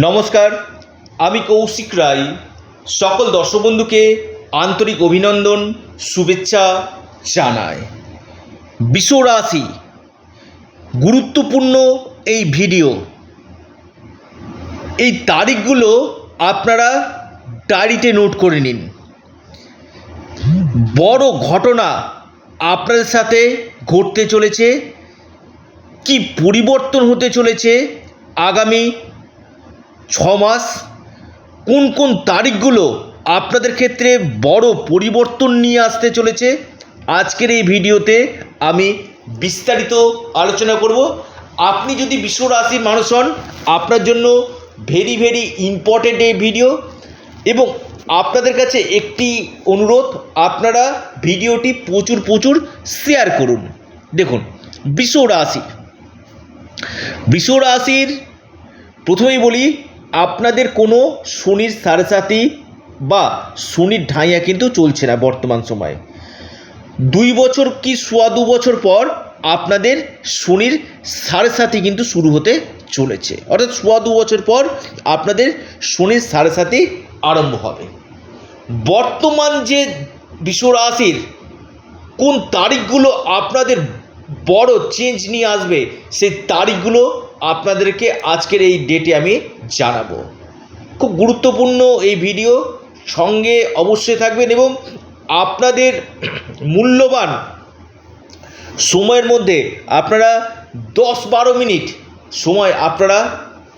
নমস্কার, আমি কৌশিক রায়। সকল দর্শক বন্ধুকে আন্তরিক অভিনন্দন, শুভেচ্ছা জানাই। বিশ্ব রাশি গুরুত্বপূর্ণ এই ভিডিও। এই তারিখগুলো আপনারা ডায়েরিতে নোট করে নিন। বড় ঘটনা আপনাদের সাথে ঘটতে চলেছে, কি পরিবর্তন হতে চলেছে আগামী ছ মাস, কোন কোন তারিখগুলো আপনাদের ক্ষেত্রে বড় পরিবর্তন নিয়ে আসতে চলেছে, আজকের এই ভিডিওতে আমি বিস্তারিত আলোচনা করব। আপনি যদি বিশ্ব রাশির মানুষ হন, আপনার জন্য ভেরি ভেরি ইম্পর্ট্যান্ট এই ভিডিও এবং আপনাদের কাছে একটি অনুরোধ, আপনারা ভিডিওটি প্রচুর প্রচুর শেয়ার করুন। দেখুন, বিশ্ব রাশি। বিশ্ব রাশির প্রথমেই বলি আপনাদের কোনো শনির সাড়ে বা শনির ঢাইয়া কিন্তু চলছে না বর্তমান সময়ে। দুই বছর কি সোয়া দু বছর পর আপনাদের শনির সাড়ে সাথী কিন্তু শুরু হতে চলেছে। অর্থাৎ সোয়া দু বছর পর আপনাদের শনির সাড়ে সাথী আরম্ভ হবে। বর্তমান যে বিশ্ব রাশির কোন তারিখগুলো আপনাদের বড় চেঞ্জ নিয়ে আসবে, সেই তারিখগুলো আপনাদেরকে আজকের এই ডেটে আমি জানাব। খুব গুরুত্বপূর্ণ এই ভিডিও সঙ্গে অবশ্যই থাকবেন এবং আপনাদের মূল্যবান সময়ের মধ্যে আপনারা দশ বারো মিনিট সময় আপনারা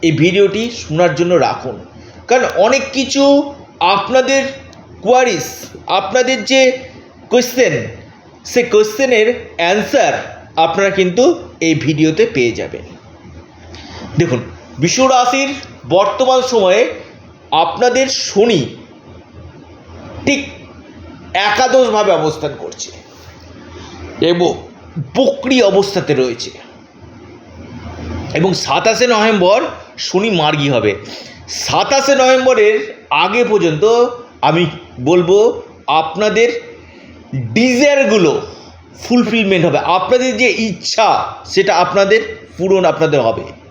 এই ভিডিওটি শোনার জন্য রাখুন। কারণ অনেক কিছু আপনাদের কোয়ারিস আপনাদের যে কোয়েশ্চেন সে কোয়েশ্চেনের অ্যান্সার আপনারা কিন্তু এই ভিডিওতে পেয়ে যাবেন। দেখুন, বিশ্ব রাশির বর্তমান সময়ে আপনাদের শনি ঠিক একাদশভাবে অবস্থান করছে এবং বক্রি অবস্থাতে রয়েছে। এবং সাতাশে নভেম্বর শনি মার্গী হবে। সাতাশে নভেম্বরের আগে পর্যন্ত আমি বলব আপনাদের ডিজায়ারগুলো ফুলফিলমেন্ট হবে। আপনাদের যে ইচ্ছা, সেটা আপনাদের পূরণ আপনাদের হবে।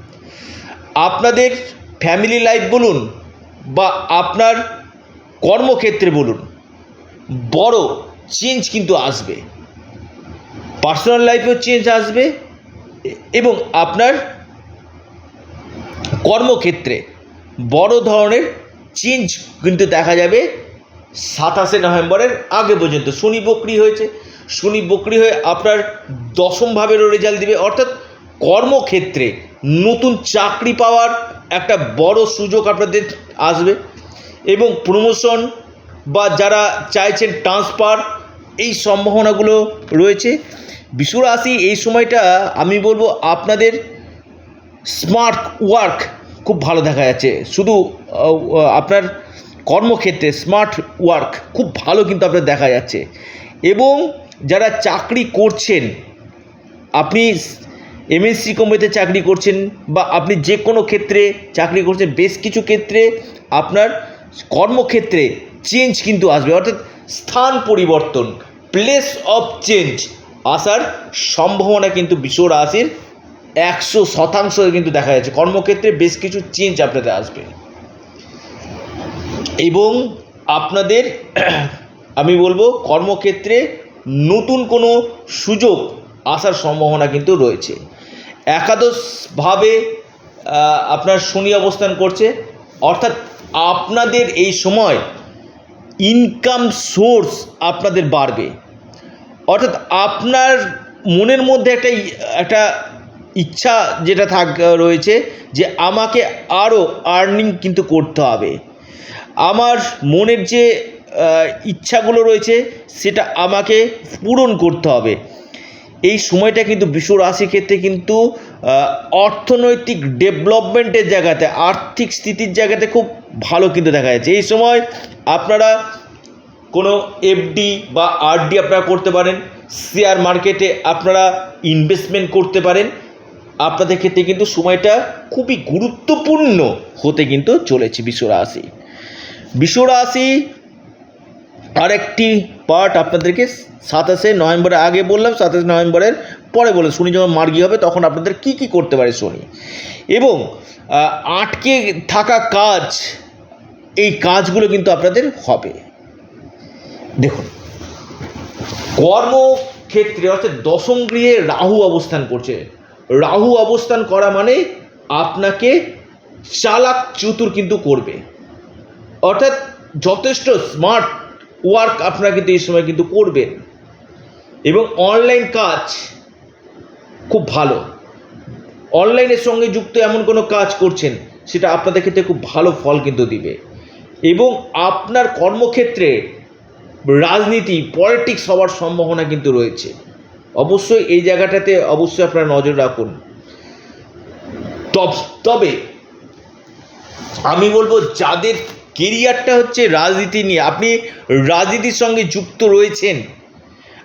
আপনাদের ফ্যামিলি লাইফ বলুন বা আপনার কর্মক্ষেত্রে বলুন, বড় চেঞ্জ কিন্তু আসবে। পার্সোনাল লাইফেও চেঞ্জ আসবে এবং আপনার কর্মক্ষেত্রে বড় ধরনের চেঞ্জ কিন্তু দেখা যাবে সাতাশে নভেম্বরের আগে পর্যন্ত। শনি বকরি হয়েছে, শনি বকরি হয়ে আপনার দশমভাবেরও রেজাল্ট দিবে। অর্থাৎ কর্মক্ষেত্রে নতুন চাকরি পাওয়ার একটা বড় সুযোগ আপনাদের আসবে এবং প্রমোশন বা যারা চাইছেন ট্রান্সফার এই সম্ভাবনাগুলো রয়েছে। বিশ্বরাশি এই সময়টা আমি বলব আপনাদের স্মার্ট ওয়ার্ক খুব ভালো দেখা যাচ্ছে। শুধু আপনার কর্মক্ষেত্রে স্মার্ট ওয়ার্ক খুব ভালো কিন্তু আপনার দেখা যাচ্ছে। এবং যারা চাকরি করছেন, আপনি এমএনসি কোম্পানিতে চাকরি করছেন বা আপনি যে কোনো ক্ষেত্রে চাকরি করছেন, বেশ কিছু ক্ষেত্রে আপনার কর্মক্ষেত্রে চেঞ্জ কিন্তু আসবে। অর্থাৎ স্থান পরিবর্তন প্লেস অফ চেঞ্জ আসার সম্ভাবনা কিন্তু বিশ্ব রাশির একশো শতাংশ কিন্তু দেখা যাচ্ছে। কর্মক্ষেত্রে বেশ কিছু চেঞ্জ আপনাদের আসবে। এবং আপনাদের, আমি বলব কর্মক্ষেত্রে নতুন কোনো সুযোগ আসার সম্ভাবনা কিন্তু রয়েছে। একাদশভাবে আপনার শনি অবস্থান করছে। অর্থাৎ আপনাদের এই সময় ইনকাম সোর্স আপনাদের বাড়বে। অর্থাৎ আপনার মনের মধ্যে একটা একটা ইচ্ছা যেটা থাক, রয়েছে যে আমাকে আরও আর্নিং কিন্তু করতে হবে। আমার মনের যে ইচ্ছাগুলো রয়েছে, সেটা আমাকে পূরণ করতে হবে। এই সময়টা কিন্তু বিশ্ব রাশির ক্ষেত্রে কিন্তু অর্থনৈতিক ডেভেলপমেন্টের জায়গাতে, আর্থিক স্থিতির জায়গাতে খুব ভালো কিন্তু দেখা যাচ্ছে। এই সময় আপনারা কোনো এফডি বা আরডি আপনারা করতে পারেন শেয়ার মার্কেটে আপনারা ইনভেস্টমেন্ট করতে পারেন। আপনাদের ক্ষেত্রে কিন্তু সময়টা খুবই গুরুত্বপূর্ণ হতে কিন্তু চলেছে বিশ্ব রাশি। বিশ্ব রাশি আরেকটি পার্ট আপনাদেরকে সাতাশে নভেম্বরের আগে বললাম, সাতাশে নভেম্বরের পরে বললাম, শনি যখন মার্গি হবে তখন আপনাদের কি কি করতে পারে শনি। এবং আটকে থাকা কাজ, এই কাজগুলো কিন্তু আপনাদের হবে। দেখুন, কর্মক্ষেত্রে অর্থাৎ দশম গৃহে রাহু অবস্থান করছে। রাহু অবস্থান করা মানে আপনাকে চালাক চতুর কিন্তু করবে। অর্থাৎ যথেষ্ট স্মার্ট ওয়ার্ক আপনারা কিন্তু এই সময় কিন্তু করবেন। এবং অনলাইন কাজ খুব ভালো। অনলাইনের সঙ্গে যুক্ত এমন কোনো কাজ করছেন, সেটা আপনাদের ক্ষেত্রে খুব ভালো ফল কিন্তু দিবে। এবং আপনার কর্মক্ষেত্রে রাজনীতি পলিটিক্স হওয়ার সম্ভাবনা কিন্তু রয়েছে। অবশ্যই এই জায়গাটাতে অবশ্যই আপনারা নজর রাখুন। তব- আমি বলব, যাদের কেরিয়ারটা হচ্ছে রাজনীতি নিয়ে। আপনি রাজনীতির সঙ্গে যুক্ত রয়েছেন।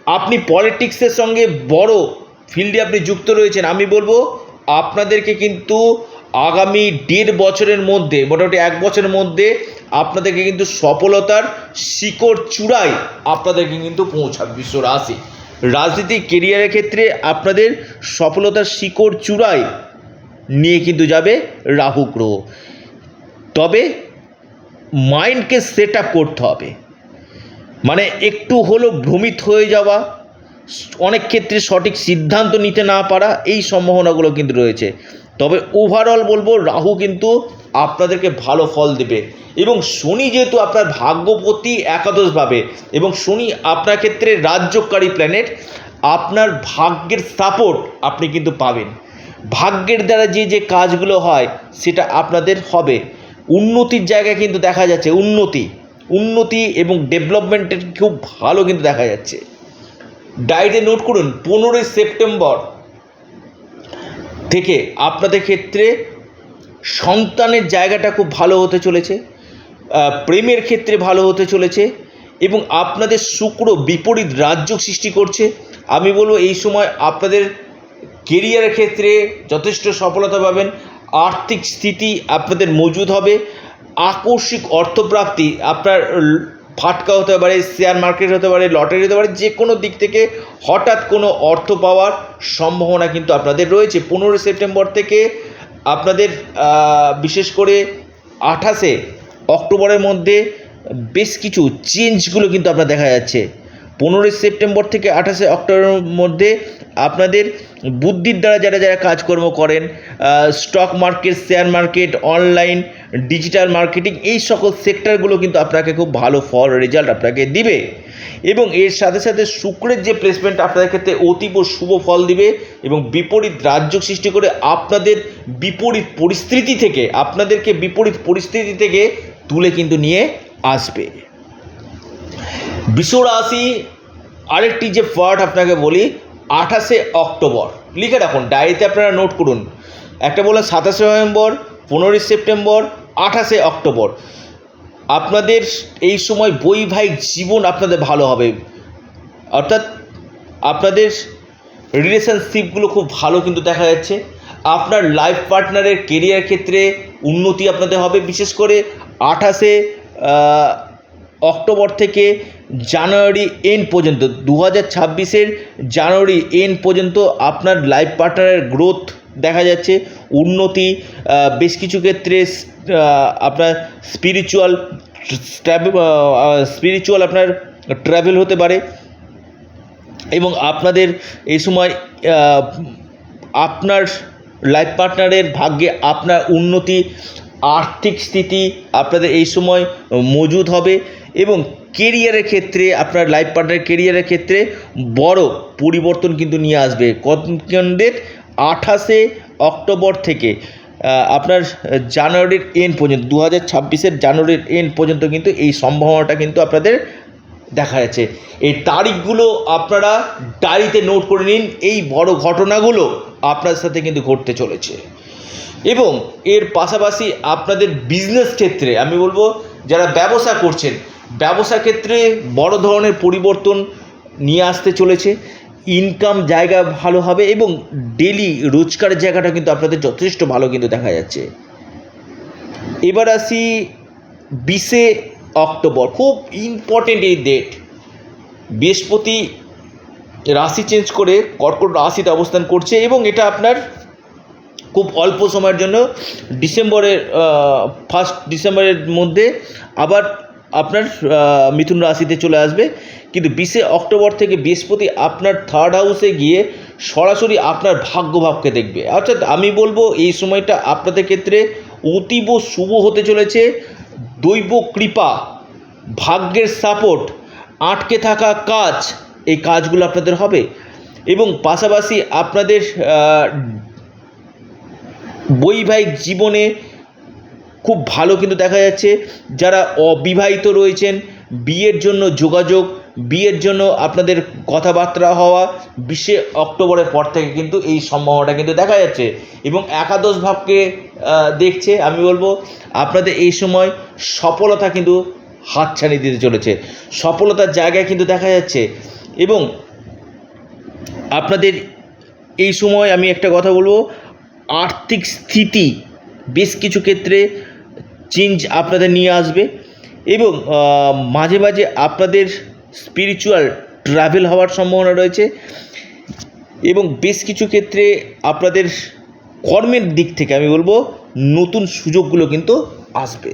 আপনি পলিটিক্সের সঙ্গে বড় ফিল্ডে আপনি যুক্ত রয়েছেন। আমি বলব, আপনাদেরকে কিন্তু আগামী দেড় বছরের মধ্যে, মোটামুটি এক বছরের মধ্যে আপনাদেরকে কিন্তু সফলতার শিকড় চূড়ায় আপনাদেরকে কিন্তু পৌঁছাবে বিশ্ব রাশি। রাজনীতিক কেরিয়ারের ক্ষেত্রে আপনাদের সফলতার শিকড় চূড়ায় নিয়ে কিন্তু যাবে রাহু গ্রহ। তবে মাইন্ডকে সেট আপ করতে হবে। মানে একটু হলেও ভ্রমিত হয়ে যাওয়া, অনেক ক্ষেত্রে সঠিক সিদ্ধান্ত নিতে না পারা, এই সম্ভাবনাগুলো কিন্তু রয়েছে। তবে ওভারঅল বলব, রাহু কিন্তু আপনাদেরকে ভালো ফল দেবে এবং শনি যেহেতু আপনার ভাগ্যপতি একাদশভাবে এবং শনি আপনার ক্ষেত্রে রাজ্যকারী প্ল্যানেট আপনার ভাগ্যের সাপোর্ট আপনি কিন্তু পাবেন। ভাগ্যের দ্বারা যে যে কাজগুলো হয়, সেটা আপনাদের হবে। উন্নতির জায়গায় কিন্তু দেখা যাচ্ছে, উন্নতি উন্নতি এবং ডেভেলপমেন্টের খুব ভালো কিন্তু দেখা যাচ্ছে। ডায়েরিতে নোট করুন, পনেরোই সেপ্টেম্বর থেকে আপনাদের ক্ষেত্রে সন্তানের জায়গাটা খুব ভালো হতে চলেছে প্রেমের ক্ষেত্রে ভালো হতে চলেছে এবং আপনাদের শুক্র বিপরীত রাজ্য সৃষ্টি করছে। আমি বলব এই সময় আপনাদের কেরিয়ারের ক্ষেত্রে যথেষ্ট সফলতা পাবেন। আর্থিক স্থিতি আপনাদের মজুদ হবে, আকস্মিক অর্থপ্রাপ্তি আপনার ফাটকা হতে পারে শেয়ার মার্কেট হতে পারে লটারি হতে পারে যে কোনো দিক থেকে হঠাৎ কোনো অর্থ পাওয়ার সম্ভাবনা কিন্তু আপনাদের রয়েছে। পনেরোই সেপ্টেম্বর থেকে আপনাদের বিশেষ করে আঠাশে অক্টোবরের মধ্যে বেশ কিছু চেঞ্জগুলো কিন্তু আপনার দেখা যাচ্ছে। পনেরোই সেপ্টেম্বর থেকে আঠাশে অক্টোবরের মধ্যে আপনাদের বুদ্ধির দ্বারা যারা যারা কাজকর্ম করেন stock market share market online digital marketing এই সকল সেক্টরগুলো কিন্তু আপনাকে খুব ভালো ফল রেজাল্ট আপনাকে দিবে। এবং এর সাথে সাথে শুক্রের যে প্লেসমেন্ট আপনাদের ক্ষেত্রে অতীব শুভ ফল দিবে এবং বিপরীত রাজ্য সৃষ্টি করে আপনাদের বিপরীত পরিস্থিতি থেকে, আপনাদেরকে বিপরীত পরিস্থিতি থেকে তুলে কিন্তু নিয়ে আসবে। বিশ্ব রাশি, আরেকটি যে পার্ট আপনাকে বলি, আঠাশে অক্টোবর। লিখে রাখুন, ডায়েরিতে আপনারা নোট করুন। একটা বললাম সাতাশে নভেম্বর, পনেরোই সেপ্টেম্বর, আঠাশে অক্টোবর। আপনাদের এই সময় বৈবাহিক জীবন আপনাদের ভালো হবে। অর্থাৎ আপনাদের রিলেশনশিপগুলো খুব ভালো কিন্তু দেখা যাচ্ছে। আপনার লাইফ পার্টনারের কেরিয়ার ক্ষেত্রে উন্নতি আপনাদের হবে। বিশেষ করে আঠাশে অক্টোবর থেকে জানুয়ারি এন্ড পর্যন্ত দু হাজার ছাব্বিশের জানুয়ারি এন্ড পর্যন্ত আপনার লাইফ পার্টনারের গ্রোথ দেখা যাচ্ছে। উন্নতি বেশ কিছু ক্ষেত্রে আপনার স্পিরিচুয়াল স্পিরিচুয়াল আপনার ট্রাভেল হতে পারে। এবং আপনাদের এই সময় আপনার লাইফ পার্টনারের ভাগ্যে আপনার উন্নতি, আর্থিক স্থিতি আপনাদের এই সময় মজুদ হবে। এবং কেরিয়ারের ক্ষেত্রে, আপনার লাইফ পার্টনার কেরিয়ারের ক্ষেত্রে বড় পরিবর্তন কিন্তু নিয়ে আসবে। কতক্ষণের আঠাশে অক্টোবর থেকে আপনার জানুয়ারির এন্ড পর্যন্ত দু হাজার ছাব্বিশের জানুয়ারির এন্ড পর্যন্ত কিন্তু এই সম্ভাবনাটা কিন্তু আপনাদের দেখা যাচ্ছে। এই তারিখগুলো আপনারা ডায়েরিতে নোট করে নিন, এই বড় ঘটনাগুলো আপনার সাথে কিন্তু ঘটতে চলেছে। এবং এর পাশাপাশি আপনাদের বিজনেস ক্ষেত্রে, আমি বলব, যারা ব্যবসা করছেন ব্যবসা ক্ষেত্রে বড় ধরনের পরিবর্তন নিয়ে আসতে চলেছে। ইনকাম জায়গা ভালো হবে এবং ডেলি রোজগারের জায়গাটা কিন্তু আপনাদের যথেষ্ট ভালো কিন্তু দেখা যাচ্ছে। এবার আসি বিশে অক্টোবর, খুব ইম্পর্টেন্ট এই ডেট বৃহস্পতি রাশি চেঞ্জ করে কর্কট রাশিতে অবস্থান করছে এবং এটা আপনার খুব অল্প সময়ের জন্য ডিসেম্বরের ফার্স্ট ডিসেম্বরের মধ্যে আবার আপনার মিথুন রাশিতে চলে আসবে। কিন্তু বিশে অক্টোবর থেকে বৃহস্পতি আপনার থার্ড হাউসে গিয়ে সরাসরি আপনার ভাগ্যভাবকে দেখবে। অর্থাৎ আমি বলব, এই সময়টা আপনাদের ক্ষেত্রে অতীব শুভ হতে চলেছে। দৈব কৃপা, ভাগ্যের সাপোর্ট আটকে থাকা কাজ, এই কাজগুলো আপনাদের হবে। এবং পাশাপাশি আপনাদের বৈবাহিক জীবনে খুব ভালো কিন্তু দেখা যাচ্ছে। যারা অবিবাহিত রয়েছেন, বিয়ের জন্য যোগাযোগ, বিয়ের জন্য আপনাদের কথাবার্তা হওয়া, বিশে অক্টোবরের পর থেকে কিন্তু এই সম্ভাবনাটা কিন্তু দেখা যাচ্ছে। এবং একাদশ ভাবকে দেখছে, আমি বলব, আপনাদের এই সময় সফলতা কিন্তু হাতছানি দিতে চলেছে। সফলতার জায়গায় কিন্তু দেখা যাচ্ছে। এবং আপনাদের এই সময় আমি একটা কথা বলব, আর্থিক স্থিতি বেশ কিছু ক্ষেত্রে চেঞ্জ আপনাদের নিয়ে আসবে এবং মাঝে মাঝে আপনাদের স্পিরিচুয়াল ট্রাভেল হওয়ার সম্ভাবনা রয়েছে এবং বেশ কিছু ক্ষেত্রে আপনাদের কর্মের দিক থেকে আমি বলব নতুন সুযোগগুলো কিন্তু আসবে।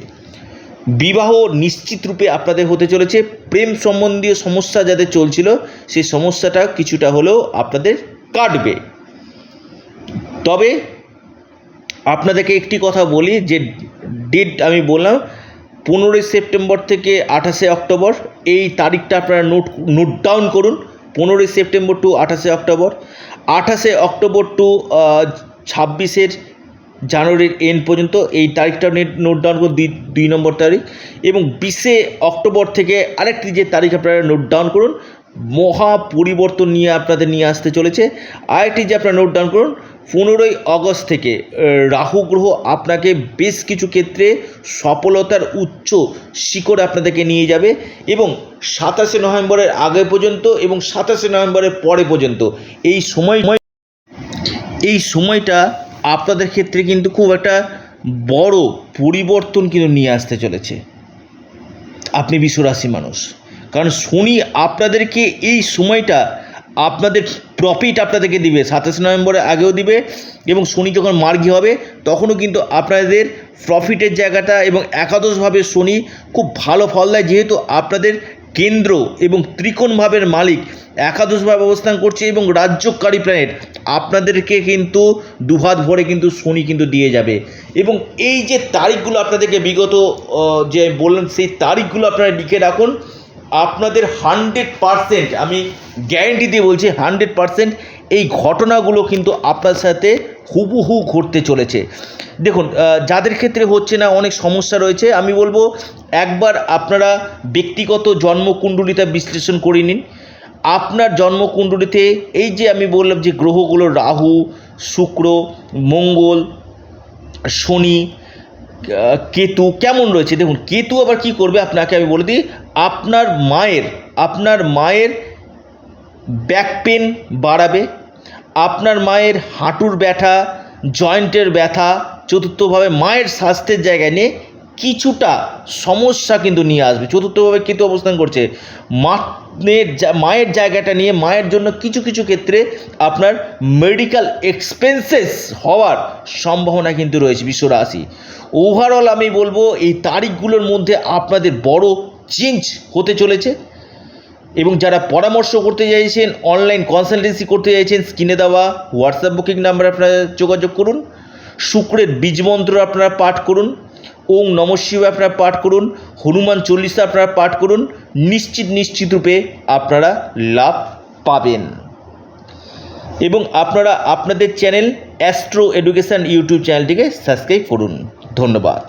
বিবাহ নিশ্চিত রূপে আপনাদের হতে চলেছে, প্রেম সম্বন্ধীয় সমস্যা যাদের চলছিল সেই সমস্যাটা কিছুটা হলেও আপনাদের কাটবে। তবে আপনাদেরকে একটি কথা বলি যে ডেট আমি বললাম, পনেরোই সেপ্টেম্বর থেকে আঠাশে অক্টোবর। এই তারিখটা আপনারা নোট নোট ডাউন করুন, পনেরোই সেপ্টেম্বর টু আঠাশে অক্টোবর। আঠাশে অক্টোবর টু ছাব্বিশের জানুয়ারির এন্ড পর্যন্ত এই তারিখটা নোট ডাউন করুন, দুই দুই নম্বর তারিখ। এবং বিশে অক্টোবর থেকে আরেকটি যে তারিখ আপনারা নোট ডাউন করুন, মহা পরিবর্তন নিয়ে আপনাদের নিয়ে আসতে চলেছে। আরেকটি যে আপনারা নোট ডাউন করুন পনেরোই অগস্ট থেকে রাহু গ্রহ আপনাকে বেশ কিছু ক্ষেত্রে সফলতার উচ্চ শিকড় আপনাদেরকে নিয়ে যাবে এবং সাতাশে নভেম্বরের আগে পর্যন্ত এবং সাতাশে নভেম্বরের পরে পর্যন্ত। এই সময়, এই সময়টা আপনাদের ক্ষেত্রে কিন্তু খুব একটা বড় পরিবর্তন কিন্তু নিয়ে আসতে চলেছে। আপনি বিশ্বরাশি মানুষ। কারণ শনি আপনাদেরকে এই সময়টা আপনাদের প্রফিট আপনাদেরকে দিবে। সাতাশে নভেম্বরের আগেও দিবে এবং শনি যখন মার্গী হবে, তখনও কিন্তু আপনাদের প্রফিটের জায়গাটা এবং একাদশভাবে শনি খুব ভালো ফল দেয়। যেহেতু আপনাদের কেন্দ্র এবং ত্রিকোণ ভাবের মালিক, একাদশভাবে অবস্থান করছে এবং রাজ্যকারী প্ল্যানেট আপনাদেরকে কিন্তু দুহাত ভরে কিন্তু শনি কিন্তু দিয়ে যাবে। এবং এই যে তারিখগুলো আপনাদেরকে বিগত যে বললাম সেই তারিখগুলো আপনারা লিখে রাখুন। আপনাদের হান্ড্রেড পারসেন্ট, আমি গ্যারেন্টি দিয়ে বলছি হান্ড্রেড পারসেন্ট এই ঘটনাগুলো কিন্তু আপনার সাথে হুবহু ঘটতে চলেছে। দেখুন যাদের ক্ষেত্রে হচ্ছে না অনেক সমস্যা রয়েছে, আমি বলব একবার আপনারা ব্যক্তিগত জন্মকুণ্ডলিতা বিশ্লেষণ করে নিন। আপনার জন্মকুণ্ডলিতে এই যে আমি বললাম যে গ্রহগুলো রাহু, শুক্র, মঙ্গল, শনি কেতু কেমন রয়েছে? দেখুন, কেতু আবার কি করবে? আপনাকে আমি বলে দিই, আপনার মায়ের আপনার মায়ের ব্যাক পেন বাড়াবে, আপনার মায়ের হাঁটুর ব্যথা জয়েন্টের ব্যথা, চতুর্থভাবে মায়ের স্বাস্থ্যের জায়গায় নিয়ে কিছুটা সমস্যা কিন্তু নিয়ে আসবে। চতুর্থভাবে কেতু অবস্থান করছে? মায়ের মায়ের জায়গাটা নিয়ে মায়ের জন্য কিছু কিছু ক্ষেত্রে আপনার মেডিকেল এক্সপেন্সেস হওয়ার সম্ভাবনা কিন্তু রয়েছে বিশ্ব রাশি। ওভারঅল আমি বলব, এই তারিখগুলোর মধ্যে আপনাদের বড় চেঞ্জ হতে চলেছে। এবং যারা পরামর্শ করতে চাইছেন অনলাইন কনসালটেন্সি করতে চাইছেন স্ক্রিনে দেওয়া হোয়াটসঅ্যাপ বুকিং নাম্বার আপনারা যোগাযোগ করুন। শুক্রের বীজমন্ত্র আপনারা পাঠ করুন। ওং নম শিব আপনারা পাঠ করুন, হনুমান চল্লিশা আপনারা পাঠ করুন, নিশ্চিত নিশ্চিত রূপে আপনারা লাভ পাবেন। এবং আপনারা আপনাদের চ্যানেল অ্যাস্ট্রো এডুকেশান ইউটিউব চ্যানেলটিকে সাবস্ক্রাইব করুন। ধন্যবাদ।